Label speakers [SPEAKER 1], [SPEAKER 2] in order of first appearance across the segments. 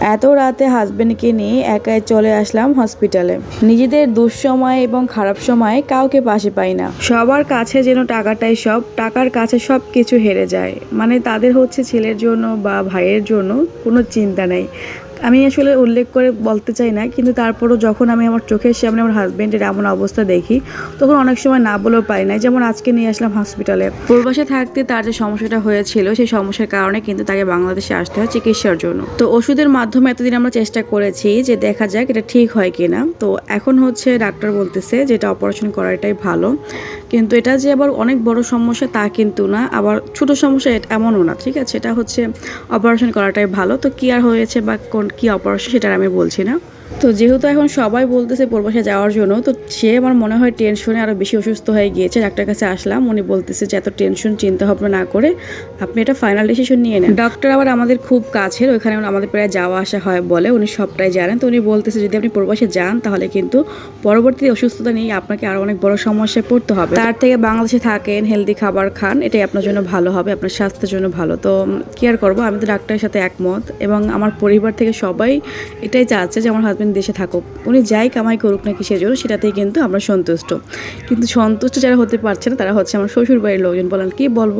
[SPEAKER 1] এত রাতে হাজবেন্ডকে নিয়ে একাই চলে আসলাম হসপিটালে নিজেদের দুঃসময় এবং খারাপ সময়ে কাউকে পাশে পাই না। সবার কাছে যেন টাকাটাই সব, টাকার কাছে সব কিছু হেরে যায়। মানে তাদের হচ্ছে ছেলের জন্য বা ভাইয়ের জন্য কোনো চিন্তা নেই। আমি আসলে উল্লেখ করে বলতে চাই না, কিন্তু তারপরও যখন আমি আমার চোখের সামনে আমার হাজব্যান্ডের এমন অবস্থা দেখি, তখন অনেক সময় না বলেও পারি না যেমন আজকে নিয়ে আসলাম হসপিটালে প্রবাসে থাকতে তার যে সমস্যাটা হয়েছিল, সেই সমস্যার কারণে কিন্তু তাকে বাংলাদেশে আসতে হয় চিকিৎসার জন্য। তো ওষুধের মাধ্যমে এতদিন আমরা চেষ্টা করেছি যে দেখা যাক এটা ঠিক হয় কিনা। তো এখন হচ্ছে ডাক্তার বলতেছে যে এটা অপারেশন করাটাই ভালো। কিন্তু এটা যে আবার অনেক বড় সমস্যা তা কিন্তু না, আবার ছোট সমস্যা এমনও না, ঠিক আছে? এটা হচ্ছে অপারেশন করাটাই ভালো। তো কি আর হয়েছে বা কোন কি অপারেশন সেটা আমি বলছি না। তো যেহেতু এখন সবাই বলতেছে প্রবাসে যাওয়ার জন্য, তো সে আমার মনে হয় টেনশনে আরও বেশি অসুস্থ হয়ে গিয়েছে। ডাক্তার কাছে আসলাম, উনি বলতেছে যে এত টেনশন চিন্তা ভাবনা না করে আপনি এটা ফাইনাল ডিসিশন নিয়ে নেন। ডক্টর আবার আমাদের খুব কাছের, ওইখানে আমাদের প্রায় যাওয়া আসা হয় বলে উনি সবটাই জানেন। তো উনি বলতেছে যদি আপনি প্রবাসে যান তাহলে কিন্তু পরবর্তী অসুস্থতা নিয়ে আপনাকে আরও অনেক বড় সমস্যায় পড়তে হবে। তার থেকে বাংলাদেশে থাকেন হেলদি খাবার খান, এটাই আপনার জন্য ভালো হবে, আপনার স্বাস্থ্যের জন্য ভালো। তো কি আর করব, আমি তো ডাক্তারের সাথে একমত এবং আমার পরিবার থেকে সবাই এটাই চাচ্ছে যে আমার হাজব্যান্ড দেশে থাকুক। উনি যাই কামাই করুক না কিসের জন্য, সেটাতেই কিন্তু আমরা সন্তুষ্ট। কিন্তু সন্তুষ্ট যারা হতে পারছে না, তারা হচ্ছে আমার শ্বশুর বাড়ির লোকজন। বলেন, কি বলব?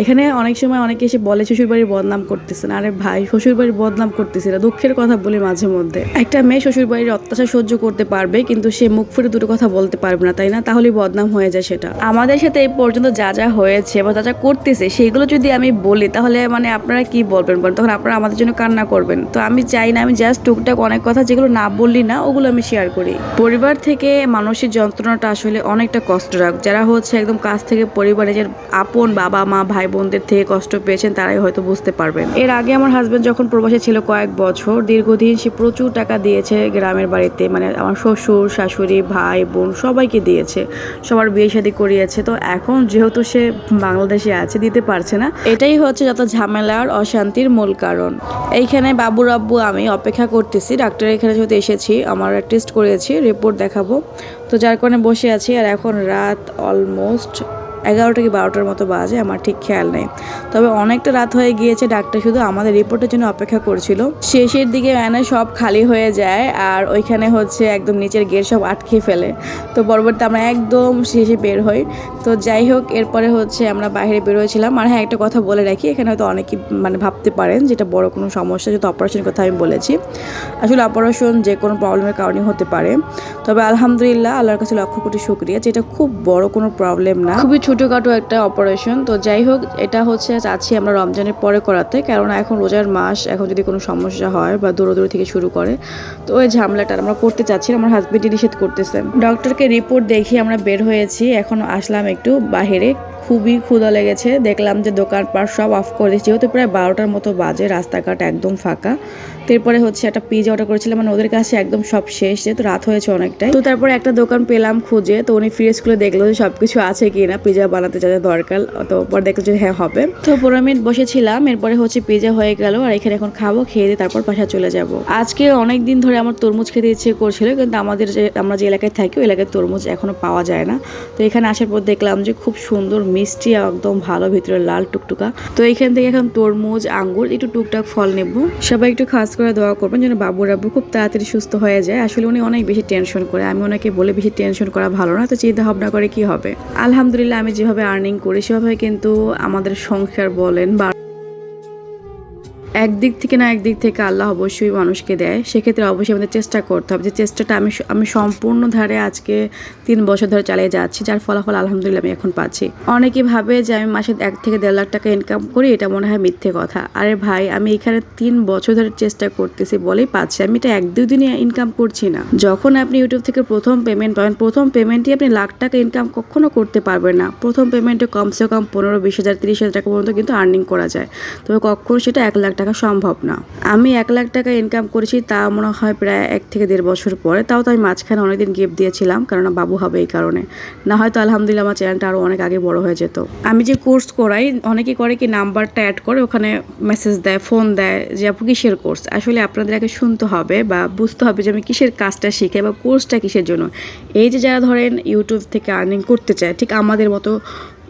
[SPEAKER 1] এখানে অনেক সময় অনেকে এসে বলে শ্বশুরবাড়ির বদনাম করতেছে না। আরে ভাই শ্বশুরবাড়ির বদনাম করতেছে না। দুঃখের কথা বলি মাঝে মধ্যে। একটা মেয়ে শ্বশুরবাড়ির অত্যাচার সহ্য করতে পারবে, কিন্তু সে মুখ ফুটে দুটো কথা বলতে পারবে না, তাই না? তাহলেই বদনাম হয়ে যায় সেটা। আমাদের সাথে এই পর্যন্ত যা যা হয়েছে বা যা যা করতেছে সেগুলো যদি আমি বলি, তাহলে মানে আপনারা কি বলবেন বলেন? তখন আপনারা আমাদের জন্য কান্না করবেন। তো আমি চাই না, আমি জাস্ট টুকটাক অনেক কথা যেগুলো না বললি না, ওগুলো আমি শেয়ার করি। পরিবার থেকে মানসিক যন্ত্রণাটা আসলে অনেকটা কষ্টদায়ক। যারা হচ্ছে একদম কাছ থেকে পরিবারে যে আপন বাবা মা ভাই বোনদের থেকে কষ্ট পেয়েছেন, তারাই হয়তো বুঝতে পারবেন। এর আগে আমার হাজব্যান্ড যখন প্রবাসে ছিল কয়েক বছর, দীর্ঘদিন সে প্রচুর টাকা দিয়েছে গ্রামের বাড়িতে মানে আমার শ্বশুর, শাশুড়ি ভাই বোন সবাইকে দিয়েছে। সবার বিয়ে শাদী করিয়েছে। তো এখন যেহেতু সে বাংলাদেশে আছে, দিতে পারছে না। এটাই হচ্ছে যত ঝামেলার অশান্তির মূল কারণ। এইখানে বাবুর আব্বু আমি অপেক্ষা করতেছি। ডাক্তারের এখানে যেহেতু এসেছি, আমার টেস্ট করেছি রিপোর্ট দেখাবো। তো যার কারণে বসে আছি, আর এখন রাত অলমোস্ট এগারোটা কি বারোটার মতো বাজে, আমার ঠিক খেয়াল নেই। তবে অনেকটা রাত হয়ে গিয়েছে, ডাক্তার শুধু আমাদের রিপোর্টের জন্য অপেক্ষা করছিল। শেষের দিকে মানে সব খালি হয়ে যায় আর ওইখানে হচ্ছে একদম নিচের গেট সব আটকে ফেলে। তো পরবর্তী আমরা একদম শেষে বের হই। তো যাই হোক, এরপরে হচ্ছে আমরা বাইরে বের হয়েছিলাম। আর হ্যাঁ একটা কথা বলে রাখি, এখানে হয়তো অনেকেই মানে ভাবতে পারেন যেটা বড় কোনো সমস্যা, যেহেতু অপারেশনের কথা আমি বলেছি। আসলে অপারেশন যে কোনো প্রবলেমের কারণে হতে পারে। তবে আলহামদুলিল্লাহ, আল্লাহর কাছে লক্ষ কোটি শুক্রিয়া যেটা খুব বড় কোনো প্রবলেম না। খুবই ছোটোখাটো একটা অপারেশন তো যাই হোক, এটা হচ্ছে চাচ্ছি আমরা রমজানের পরে করাতে কারণ এখন রোজার মাস, এখন যদি কোনো সমস্যা হয় বা দৌড়োদৌড়ি থেকে শুরু করে, তো ওই ঝামেলাটা আমরা করতে চাচ্ছি, আমার হাজবেন্ডই নিষেধ করতেছে। ডক্টরকে রিপোর্ট দেখি আমরা বের হয়েছি, এখন আসলাম একটু বাহিরে, খুবই ক্ষুধা লেগেছে, দেখলাম যে দোকানপাট সব অফ করে দিয়েছে যেহেতু প্রায় বারোটার মতো বাজে, রাস্তাঘাট একদম ফাঁকা। তারপরে হচ্ছে একটা পিজা অর্ডার করেছিলাম মানে ওদের কাছে একদম সব শেষ, যেহেতু রাত হয়েছে অনেকটাই। তো তারপরে একটা দোকান পেলাম খুঁজে, তো উনি ফ্রিজ খুলে দেখল যে সব কিছু আছে কি না পিজা বানাতে যা যা দরকার। তো পরে দেখল যে হ্যাঁ হবে। তো পনেরো মিনিট বসেছিলাম, এরপরে হচ্ছে পিজা হয়ে গেল, আর এখানে এখন খাব, খেয়ে দিয়ে তারপর বাসা চলে যাব। আজকে অনেক দিন ধরে আমার তরমুজ খেতে ইচ্ছে করছিল, কিন্তু আমাদের যে, আমরা যে এলাকায় থাকি, ওই এলাকায় তরমুজ এখনও পাওয়া যায় না। তো এখানে আসার পর দেখলাম যে খুব সুন্দর, মিষ্টি, একদম ভালো, ভিতরে লাল টুকটুকা। তো এখান থেকে এখন তরমুজ, আঙ্গুর, একটু টুকটাক ফল নেব। সবাই একটু খাস করে দোয়া করবেন যেন বাবু আব্বু খুব তাড়াতাড়ি সুস্থ হয়ে যায়। আসলে উনি অনেক বেশি টেনশন করে। আমি ওনাকে বলে বেশি টেনশন করা ভালো না। তো চিন্তা ভাবনা করে কি হবে? আলহামদুলিল্লাহ আমি যেভাবে আর্নিং করি, সেভাবে কিন্তু আমাদের সংসার বলেন বা একদিক থেকে না একদিক থেকে আল্লাহ অবশ্যই মানুষকে দেয়, সেক্ষেত্রে অবশ্যই আমাদের চেষ্টা করতে হবে। যে চেষ্টাটা আমি আমি সম্পূর্ণ ধারে আজকে তিন বছর ধরে চালিয়ে যাচ্ছি, যার ফলাফল আলহামদুলিল্লাহ আমি এখন পাচ্ছি। অনেকে ভাবে যে আমি মাসে এক থেকে দেড় লাখ টাকা ইনকাম করি, এটা মনে হয় মিথ্যে কথা। আরে ভাই, আমি এখানে তিন বছর ধরে চেষ্টা করতেছি বলেই পাচ্ছি। আমি এটা এক দুই ইনকাম করছি না। যখন আপনি ইউটিউব থেকে প্রথম পেমেন্ট পাবেন, প্রথম পেমেন্টই আপনি লাখ টাকা ইনকাম কখনো করতে পারবেন না। প্রথম পেমেন্টে কমসে কম পনেরো, বিশ হাজার, তিরিশ হাজার টাকা পর্যন্ত কিন্তু আর্নিং করা যায়। তবে কখনো সেটা এক লাখ টাকা সম্ভব না। আমি এক লাখ টাকা ইনকাম করেছি, তা মনে হয় প্রায় এক থেকে দেড় বছর পরে। তাও তো আমি মাঝখানে অনেকদিন গিফট দিয়েছিলাম কারণ বাবু হবে এই কারণে। না হয়তো আলহামদুলিল্লাহ আমার চ্যানেলটা আরও অনেক আগে বড় হয়ে যেত। আমি যে কোর্স করাই অনেকে করে কি নাম্বারটা অ্যাড করে, ওখানে মেসেজ দেয় ফোন দেয় যে, আপু, কিসের কোর্স আসলে আপনাদের আগে শুনতে হবে বা বুঝতে হবে যে, আমি কিসের কাজটা শিখে বা কোর্সটা কিসের জন্য। এই যে যারা ধরেন ইউটিউব থেকে আর্নিং করতে চায়, ঠিক আমাদের মতো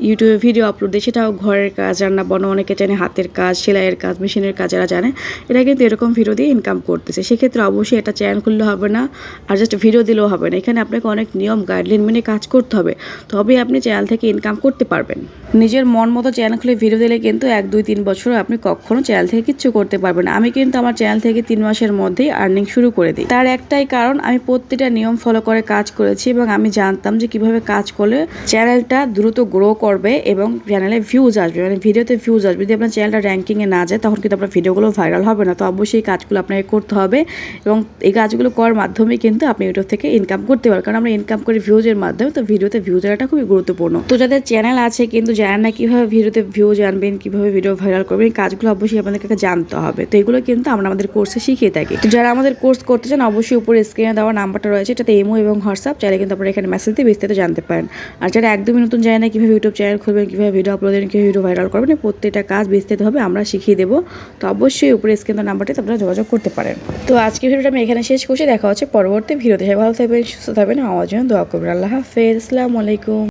[SPEAKER 1] ইউটিউবে ভিডিও আপলোড দিই সেটাও ঘরের কাজ, রান্না বান্না অনেকে জানে, হাতের কাজ, সেলাইয়ের কাজ, মেশিনের কাজ যারা জানে। এটা কিন্তু এরকম ভিডিও দিয়ে ইনকাম করতেছে। সেক্ষেত্রে অবশ্যই এটা চ্যানেল খুললে হবে না, আর জাস্ট ভিডিও দিলেও হবে না। এখানে আপনাকে অনেক নিয়ম গাইডলাইন মেনে কাজ করতে হবে। তবেই আপনি চ্যানেল থেকে ইনকাম করতে পারবেন। নিজের মন মতো চ্যানেল খুলে ভিডিও দিলে কিন্তু এক, দুই, তিন বছর আপনি কখনো চ্যানেল থেকে কিচ্ছু করতে পারবেন আমি কিন্তু আমার চ্যানেল থেকে তিন মাসের মধ্যেই আর্নিং শুরু করে দিই। তার একটাই কারণ, আমি প্রত্যেকটা নিয়ম ফলো করে কাজ করেছি এবং আমি জানতাম যে কীভাবে কাজ করলে চ্যানেলটা দ্রুত গ্রো করবে এবং চ্যানেলে ভিউজ আসবে। মানে ভিডিওতে ভিউজ আসবে। যদি আপনার চ্যানেলটা র্যাঙ্কিংয়ে না যায়, তখন কিন্তু আপনার ভিডিওগুলো ভাইরাল হবে না। তো অবশ্যই এই কাজগুলো আপনাকে করতে হবে এবং এই কাজগুলো করার মাধ্যমে কিন্তু আপনি ইউটিউব থেকে ইনকাম করতে পারবেন। কারণ আমরা ইনকাম করি ভিউজের মাধ্যমে, তো ভিডিওতে ভিউজ আনাটা খুবই গুরুত্বপূর্ণ। তো যাদের চ্যানেল আছে, কিন্তু জানেন না কীভাবে ভিডিওতে ভিউজ আনবেন, কীভাবে ভিডিও ভাইরাল করবেন, এই কাজগুলো অবশ্যই আপনাদেরকে জানতে হবে। তো এগুলো কিন্তু আমরা আমাদের কোর্সে শিখিয়ে থাকি। তো যারা আমাদের কোর্স করতে চান, অবশ্যই উপরে স্ক্রিনে দেওয়া নাম্বারটা রয়েছে। এটাতে ইমো এবং হোয়াটসঅ্যাপ চাইলে কিন্তু আপনারা এখানে মেসেজ দিয়ে বিস্তারিত জানতে পারেন। আর যারা একদমই নতুন জানে না কীভাবে ইউটিউব চ্যানেল খুলবেন কীভাবে ভিডিও আপলোড দেবেন, কীভাবে ভিডিও ভাইরাল করবেন প্রত্যেকটা কাজ বিস্তারিতভাবে আমরা শিখিয়ে দেবো। তো অবশ্যই উপরে স্ক্রিন নাম্বারটি আপনারা যোগাযোগ করতে পারেন। তো আজকে ভিডিওটা আমি এখানে শেষ করছি। দেখা হচ্ছে পরবর্তী ভিডিওতে ভালো থাকবেন, সুস্থ থাকবেন। আমার জন্য দোয়া করবেন। আল্লাহ হাফেজ। আসসালামু আলাইকুম।